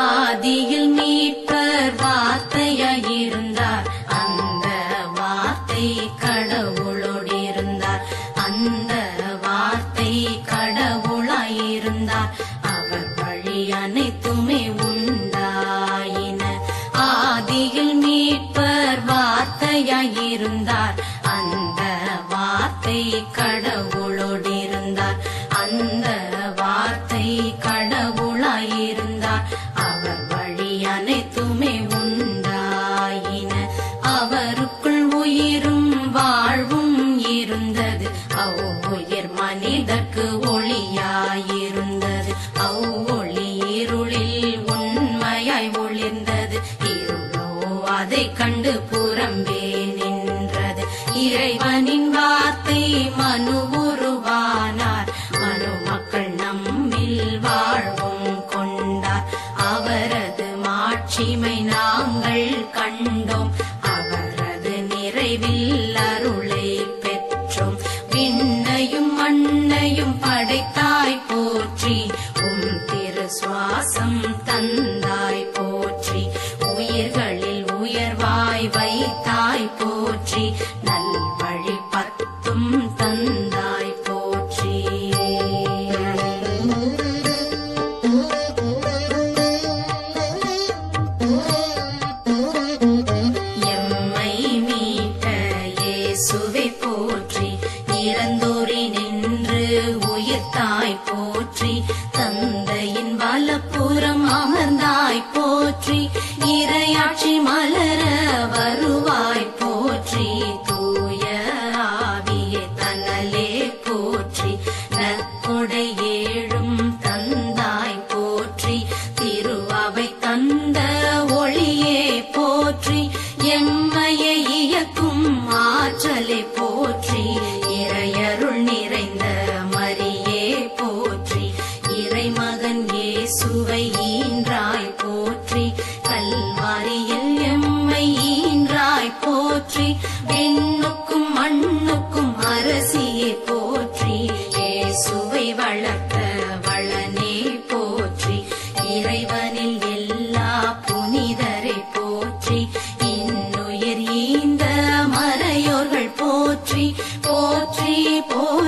ஆதியில் மீட்பர் श्वासं तन्दा people.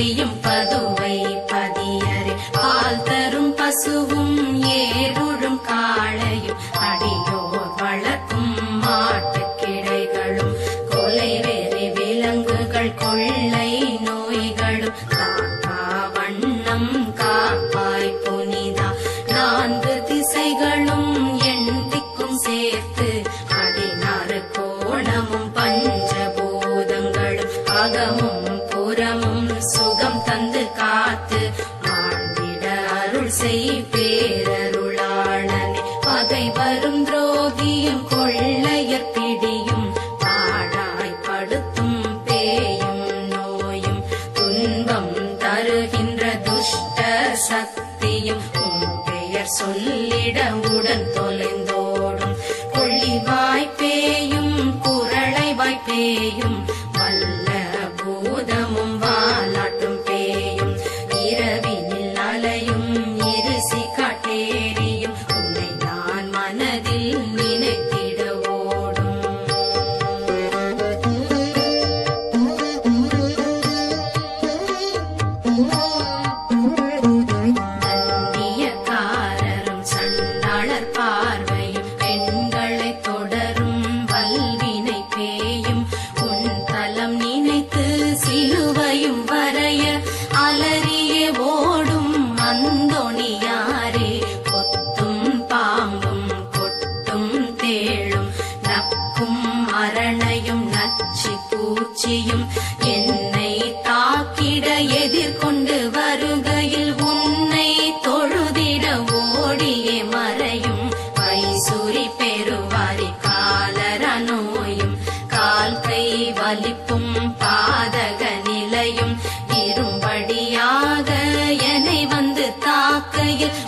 செய்யும் பதோ போகியும் கொள்ளையர் பிடியும். பாழாய்ப்படுத்தும் பேயும் நோயும். துன்பம் தருகின்ற துஷ்ட சக்தியும் பெயர் சொல்லிட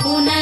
una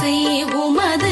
ஆசை உமது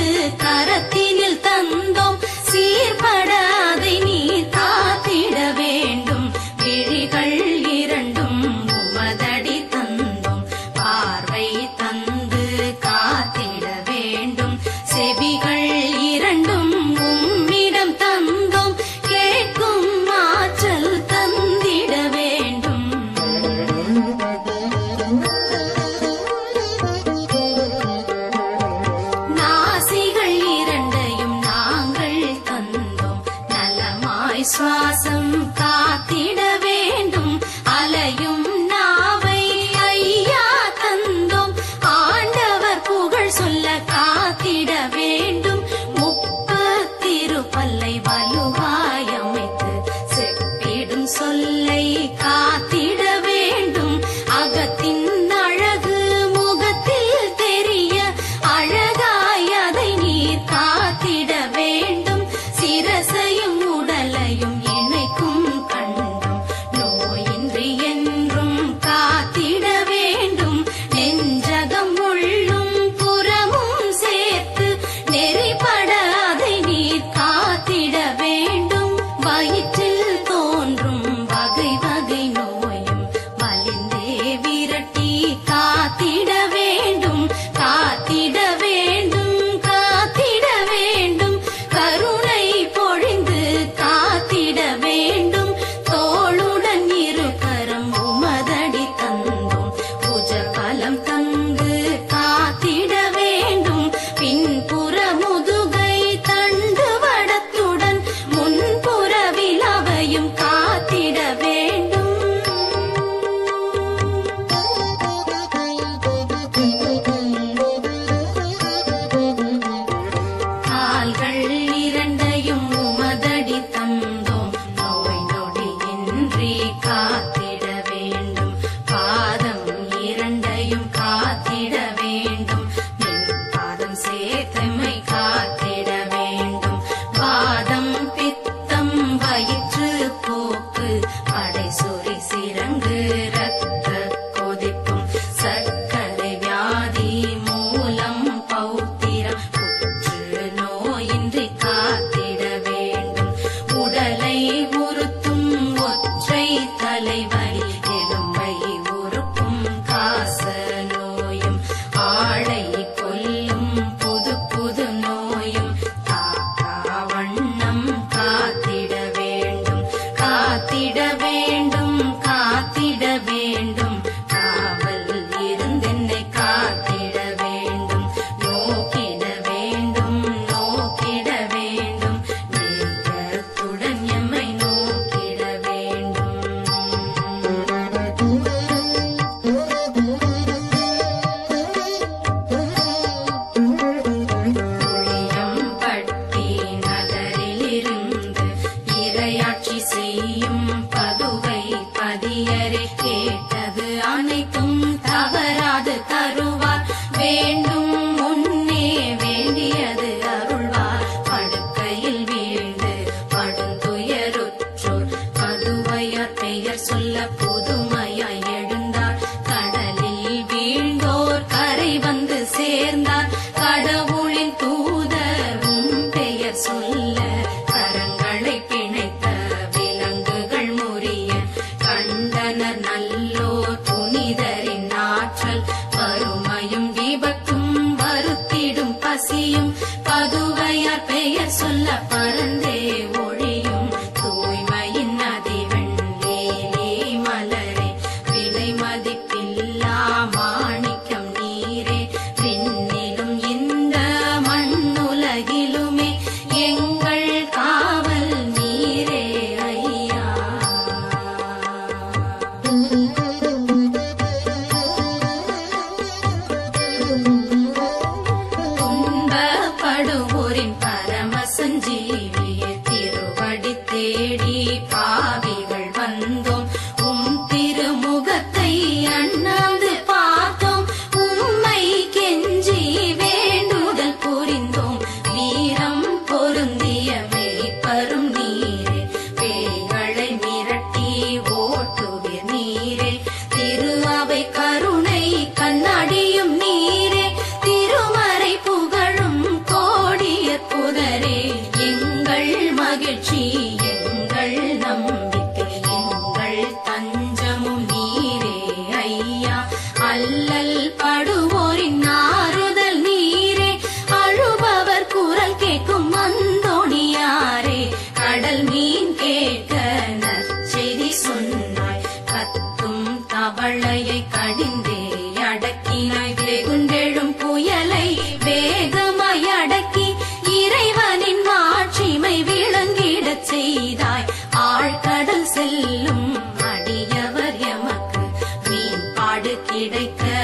மீன்பாடு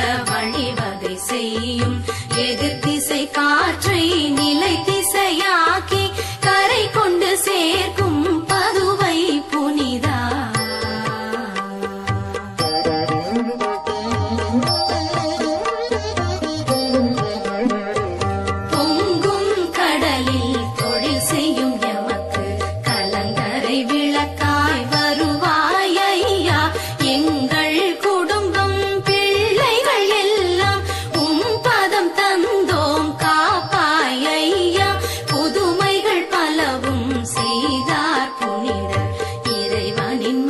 இறைவனின்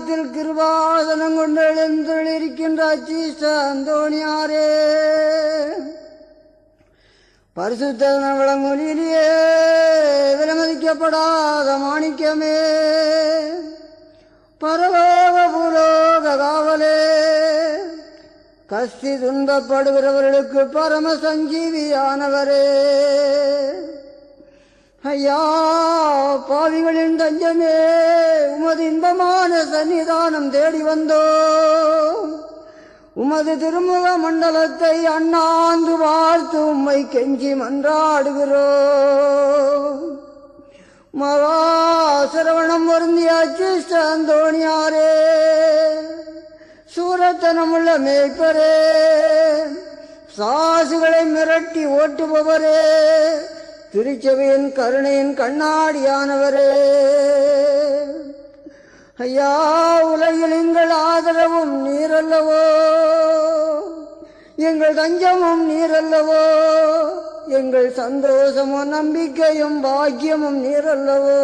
சிம்மாசனத்தில் கிருபாசனம் கொண்டு எழுந்தொழிருக்கின்ற அச்சீஷ்ட அந்தோணியாரே. பரிசுத்த விளங்கொலியிலேயே விலமதிக்கப்படாத மாணிக்கமே. பரலோக பூலோக காவலே. கஸ்தி துன்பப்படுகிறவர்களுக்கு பரம சஞ்சீவியானவரே. ஐயா பாவிகளின் தஞ்சமே உமது இன்பமான சன்னிதானம் தேடி வந்தோ உமது திருமுக மண்டலத்தை அண்ணாந்து வாழ்த்து உம்மை கெஞ்சி மன்றாடுகிறோ மகா சிரவணம் வருந்தியாச்சு அச்சிஷ்ட சூரத்தனமுள்ள மேய்ப்பரே சாசுகளை மிரட்டி ஓட்டுபவரே திருச்சபையின் கருணையின் கண்ணாடியானவரே. ஐயா உலகில் எங்கள் ஆதரவும் நீரல்லவோ? எங்கள் தஞ்சமும் நீரல்லவோ? எங்கள் சந்தோஷமும் நம்பிக்கையும் பாக்கியமும் நீரல்லவோ?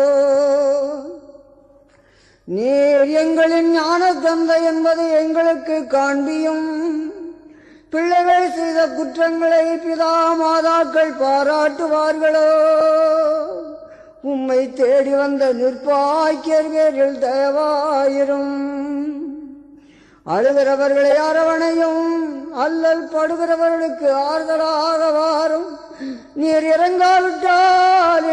நீர் எங்களின் ஞான தந்தை என்பதை எங்களுக்கு காண்பியும். பிள்ளைகள் செய்த குற்றங்களை பிதா மாதாக்கள் பாராட்டுவார்களோ? உம்மை தேடி வந்த நிற்பாக்கியர் பேரில் தயவாயிரும். அழுகிறவர்களை அரவணையும் அல்லல் படுகிறவர்களுக்கு ஆறுதலாக வாரும். நீர் இறங்காவிட்டால்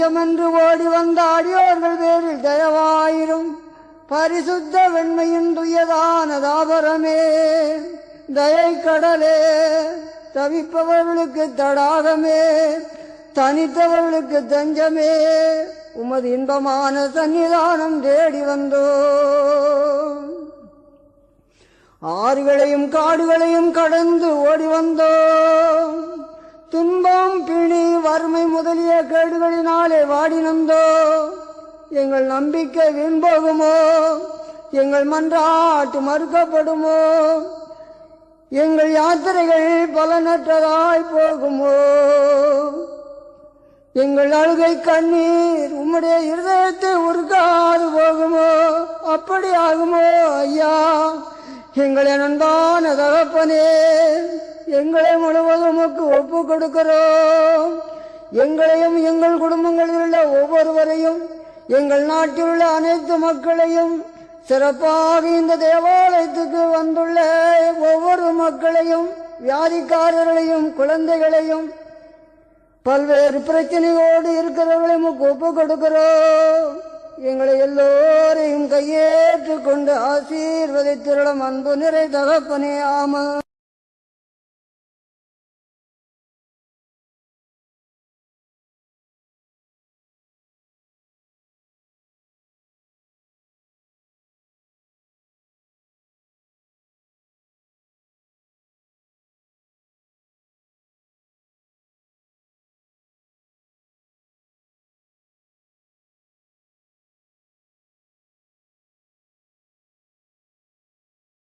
தஞ்சமென்று ஓடி வந்த அடியோர்கள் பேரில் தயவாயிரும் பரிசுத்த வெண்மையின் துயதான தாபரமே. தயை கடலே தவிப்பவர்களுக்கு தடாகமே. தனித்தவர்களுக்கு தஞ்சமே. உமது இன்பமான சன்னிதானம் தேடி வந்தோ. ஆறுகளையும் காடுகளையும் கடந்து ஓடி வந்தோம் எங்கள் நம்பிக்கை வீண் போகுமோ எங்கள் மன்றாட்டு மறுக்கப்படுமோ? எங்கள் யாத்திரைகள் பலனற்றதாய் போகுமோ? எங்கள் அழுகை கண்ணீர் உம்முடைய இருதயத்தை உருக்காது போகுமோ? அப்படி ஆகுமோ ஐயா? எங்களை நண்பான தகப்பனே எங்களை முழுவதும் ஒப்பு கொடுக்கிறோம் எங்களையும் எங்கள் குடும்பங்களில் உள்ள ஒவ்வொருவரையும் எங்கள் நாட்டில் உள்ள அனைத்து மக்களையும் சிறப்பாக இந்த தேவாலயத்துக்கு வந்துள்ள ஒவ்வொரு மக்களையும் வியாதிக்காரர்களையும் குழந்தைகளையும் பல்வேறு பிரச்சனையோடு இருக்கிறவர்களையும் ஒப்பு கொடுக்கிறோம். எங்களை எல்லோரையும் கையேற்றுக் கொண்டு ஆசீர்வதித்திருடம் அன்பு நிறை தகப்பனே ஆமா